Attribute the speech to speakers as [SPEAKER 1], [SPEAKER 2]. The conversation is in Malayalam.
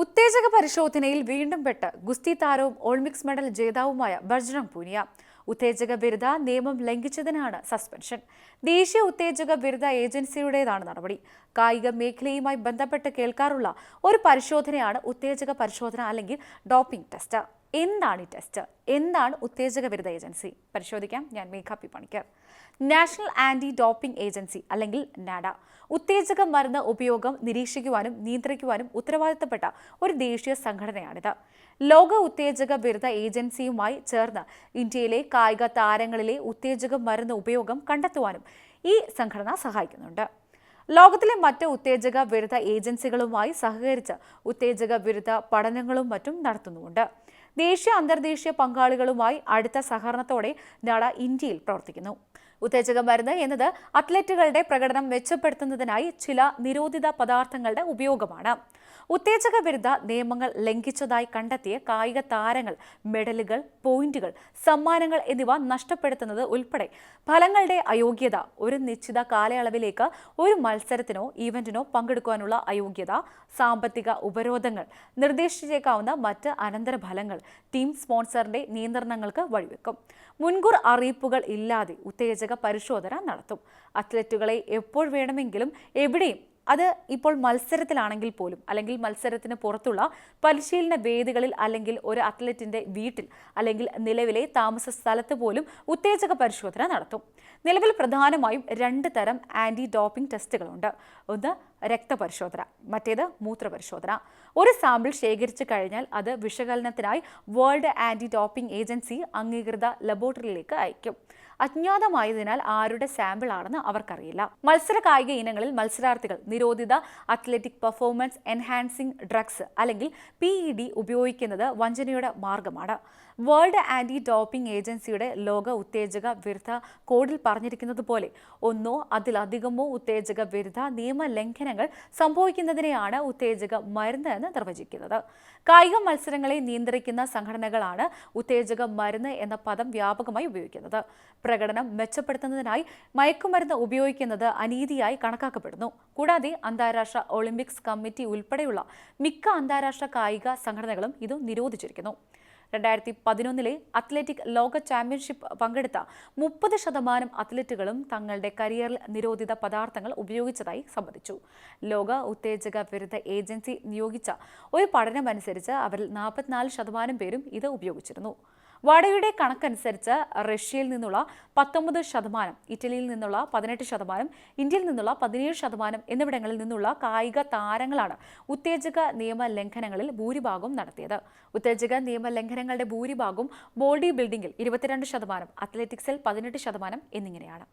[SPEAKER 1] ഉത്തേജക പരിശോധനയിൽ വീണ്ടും പെട്ട് ഗുസ്തി താരവും ഒളിമ്പിക്സ് മെഡൽ ജേതാവുമായ ബജ്രംഗ് പൂനിയ. ഉത്തേജക ബിരുദ നിയമം ലംഘിച്ചതിനാണ് സസ്പെൻഷൻ. ദേശീയ ഉത്തേജക ബിരുദ ഏജൻസിയുടേതാണ് നടപടി. കായിക മേഖലയുമായി ബന്ധപ്പെട്ട് കേൾക്കാറുള്ള ഒരു പരിശോധനയാണ് ഉത്തേജക പരിശോധന അല്ലെങ്കിൽ ഡോപ്പിംഗ് ടെസ്റ്റ്. എന്താണ് ഈ ടെസ്റ്റ്? എന്താണ് ഉത്തേജക വിരുദ്ധ ഏജൻസി? പരിശോധിക്കാം. ഞാൻ Megha Panicker. National anti doping agency അല്ലെങ്കിൽ നാഡ. ഉത്തേജക മരുന്ന് ഉപയോഗം നിരീക്ഷിക്കുവാനും നിയന്ത്രിക്കുവാനും ഉത്തരവാദിത്തപ്പെട്ട ഒരു ദേശീയ സംഘടനയാണിത്. ലോക ഉത്തേജക വിരുദ്ധ ഏജൻസിയുമായി ചേർന്ന് ഇന്ത്യയിലെ കായിക താരങ്ങളിലെ ഉത്തേജക മരുന്ന് ഉപയോഗം കണ്ടെത്തുവാനും ഈ സംഘടന സഹായിക്കുന്നുണ്ട്. ലോകത്തിലെ മറ്റ് ഉത്തേജക വിരുദ്ധ ഏജൻസികളുമായി സഹകരിച്ച് ഉത്തേജക വിരുദ്ധ പഠനങ്ങളും മറ്റും നടത്തുന്നുമുണ്ട്. ദേശീയ അന്തർദേശീയ പങ്കാളികളുമായി അടുത്ത സഹകരണത്തോടെ നാട ഇന്ത്യയിൽ പ്രവർത്തിക്കുന്നു. ഉത്തേജക മരുന്ന് എന്നത് അത്ലറ്റുകളുടെ പ്രകടനം മെച്ചപ്പെടുത്തുന്നതിനായി ചില നിരോധിത പദാർത്ഥങ്ങളുടെ ഉപയോഗമാണ്. ഉത്തേജക വിരുദ്ധ നിയമങ്ങൾ ലംഘിച്ചതായി കണ്ടെത്തിയ കായിക താരങ്ങൾ മെഡലുകൾ പോയിന്റുകൾ സമ്മാനങ്ങൾ എന്നിവ നഷ്ടപ്പെടുത്തുന്നത് ഉൾപ്പെടെ ഫലങ്ങളുടെ അയോഗ്യത ഒരു നിശ്ചിത കാലയളവിലേക്ക് ഒരു മത്സരത്തിനോ ഈവന്റിനോ പങ്കെടുക്കുവാനുള്ള അയോഗ്യത സാമ്പത്തിക ഉപരോധങ്ങൾ നിർദ്ദേശിച്ചേക്കാവുന്ന മറ്റ് അനന്തരഫലങ്ങൾ ടീം സ്പോൺസറിന്റെ നിയന്ത്രണങ്ങൾക്ക് വഴിവെക്കും. മുൻകൂർ അറിയിപ്പുകൾ ഇല്ലാതെ ഉത്തേജക പരിശോധന നടത്തും. അത്ലറ്റുകളെ എപ്പോൾ വേണമെങ്കിലും എവിടെയും അത് ഇപ്പോൾ മത്സരത്തിലാണെങ്കിൽ പോലും അല്ലെങ്കിൽ മത്സരത്തിന് പുറത്തുള്ള പരിശീലന വേദികളിൽ അല്ലെങ്കിൽ ഒരു അത്ലറ്റിന്റെ വീട്ടിൽ അല്ലെങ്കിൽ നിലവിലെ താമസ സ്ഥലത്ത് പോലും ഉത്തേജക പരിശോധന നടത്തും. നിലവിൽ പ്രധാനമായും രണ്ട് തരം ആന്റി ഡോപ്പിംഗ് ടെസ്റ്റുകളുണ്ട്. ഒന്ന് രക്തപരിശോധന മറ്റേത് മൂത്രപരിശോധന. ഒരു സാമ്പിൾ ശേഖരിച്ചു കഴിഞ്ഞാൽ അത് വിശകലനത്തിനായി വേൾഡ് ആന്റി ഡോപ്പിംഗ് ഏജൻസി അംഗീകൃത ലബോറട്ടറിയിലേക്ക് അയക്കും. അജ്ഞാതമായതിനാൽ ആരുടെ സാമ്പിൾ ആണെന്ന് അവർക്കറിയില്ല. മത്സര കായിക ഇനങ്ങളിൽ മത്സരാർത്ഥികൾ നിരോധിത അത്ലറ്റിക് പെർഫോമൻസ് എൻഹാൻസിംഗ് ഡ്രഗ്സ് അല്ലെങ്കിൽ പി ഇ ഡി ഉപയോഗിക്കുന്നത് വഞ്ചനയുടെ മാർഗമാണ്. വേൾഡ് ആന്റി ഡോപ്പിംഗ് ഏജൻസിയുടെ ലോക ഉത്തേജക വിരുദ്ധ കോഡിൽ പറഞ്ഞിരിക്കുന്നത് പോലെ ഒന്നോ അതിലധികമോ ഉത്തേജക വിരുദ്ധ നിയമലംഘനങ്ങൾ സംഭവിക്കുന്നതിനെയാണ് ഉത്തേജക മരുന്ന് എന്ന് നിർവചിക്കുന്നത്. കായിക മത്സരങ്ങളെ നിയന്ത്രിക്കുന്ന സംഘടനകളാണ് ഉത്തേജക മരുന്ന് എന്ന പദം വ്യാപകമായി ഉപയോഗിക്കുന്നത്. പ്രകടനം മെച്ചപ്പെടുത്തുന്നതിനായി മയക്കുമരുന്ന് ഉപയോഗിക്കുന്നത് അനീതിയായി കണക്കാക്കപ്പെടുന്നു. കൂടാതെ അന്താരാഷ്ട്ര ഒളിമ്പിക്സ് കമ്മിറ്റി ഉൾപ്പെടെയുള്ള മിക്ക അന്താരാഷ്ട്ര കായിക സംഘടനകളും ഇത് നിരോധിച്ചിരിക്കുന്നു. രണ്ടായിരത്തി പതിനൊന്നിലെ അത്ലറ്റിക് ലോക ചാമ്പ്യൻഷിപ്പ് പങ്കെടുത്ത മുപ്പത് ശതമാനം അത്ലറ്റുകളും തങ്ങളുടെ കരിയറിൽ നിരോധിത പദാർത്ഥങ്ങൾ ഉപയോഗിച്ചതായി സമ്മതിച്ചു. ലോക ഉത്തേജക വിരുദ്ധ ഏജൻസി നിയോഗിച്ച ഒരു പഠനമനുസരിച്ച് അവരിൽ നാൽപ്പത്തിനാല് ശതമാനം പേരും ഇത് ഉപയോഗിച്ചിരുന്നു. വാടകയുടെ കണക്കനുസരിച്ച് റഷ്യയിൽ നിന്നുള്ള പത്തൊമ്പത് ശതമാനം ഇറ്റലിയിൽ നിന്നുള്ള പതിനെട്ട് ശതമാനം ഇന്ത്യയിൽ നിന്നുള്ള പതിനേഴ് ശതമാനം എന്നിവിടങ്ങളിൽ നിന്നുള്ള കായിക താരങ്ങളാണ് ഉത്തേജക നിയമ ലംഘനങ്ങളിൽ ഭൂരിഭാഗവും നടത്തിയത്. ഉത്തേജക നിയമ ലംഘനങ്ങളുടെ ഭൂരിഭാഗവും ബോഡി ബിൽഡിംഗിൽ ഇരുപത്തിരണ്ട് ശതമാനം അത്ലറ്റിക്സിൽ പതിനെട്ട് ശതമാനം എന്നിങ്ങനെയാണ്.